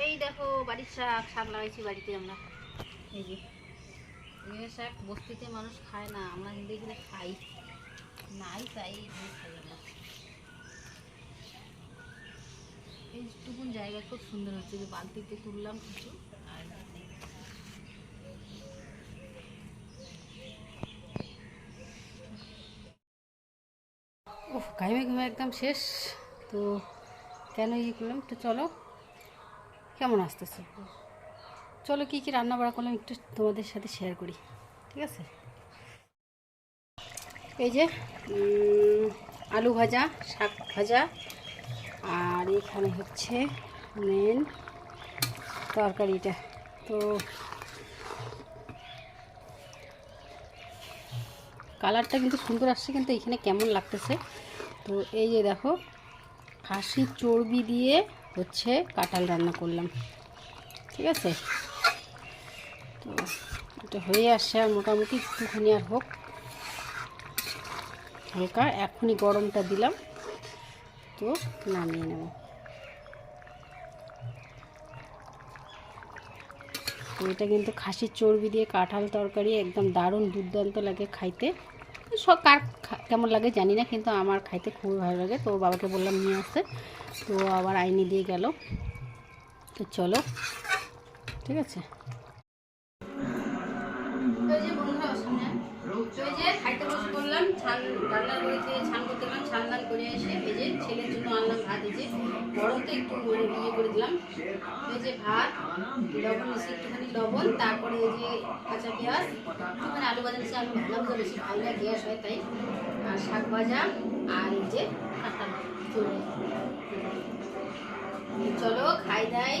এই দেখো, বাড়ির শাক শাক লাগাইছি বাড়িতে আমরা। এই যে এই শাক বস্তিতে মানুষ খায় না, আমরা কিন্তু এখানে খাই। নাই তাই খাই আমরা। এইটুকুন জায়গা খুব সুন্দর হচ্ছে যে বালতিতে তুললাম কিছু, আর উফ ঘামে ঘুমে একদম শেষ। তো কেন ইয়ে করলাম? একটু চলো। কেমন আসতেছে? চলো কী কী রান্না বাড়া করলাম একটু তোমাদের সাথে শেয়ার করি, ঠিক আছে? এই যে আলু ভাজা, শাক ভাজা, আর এখানে হচ্ছে মেন তরকারিটা। তো কালারটা কিন্তু সুন্দর আসছে, কিন্তু এখানে কেমন লাগতেছে? তো এই যে দেখো, খাসির চর্বি দিয়ে হচ্ছে কাঁঠাল রান্না করলাম। ঠিক আছে? তো এটা হয়ে আসছে আর মোটামুটি একটুখানি আর হোক। হালকা, এখনই গরমটা দিলাম। তো নামিয়ে নেব। এটা কিন্তু খাসির চর্বি দিয়ে কাঁঠাল তরকারি একদম দারুণ দুর্দান্ত লাগে খাইতে। সব কার কেমন লাগে জানি না, কিন্তু আমার খাইতে খুবই ভালো লাগে। তো বাবাকে বললাম নিয়ে আসতে। তো আবার আইনি দিয়ে গেল। তো চলো, ঠিক আছে? ছান ছান করতে গেলাম ছান দান করে এসে যে ছেলের জন্য আনলাম ভাত যে বড়তে একটু মানে ইয়ে করে দিলাম। যে ভাত, লবণ এসে একটুখানি লবণ, তারপরে এই যে কাঁচা পেঁয়াজ, একটুখানি আলু ভাজা নিচে আলু ভাবলাম তো বেশি খাই না গ্যাস হয় তাই। আর শাক ভাজা, আর এই যে কাঁঠাল চলে, খাই দাই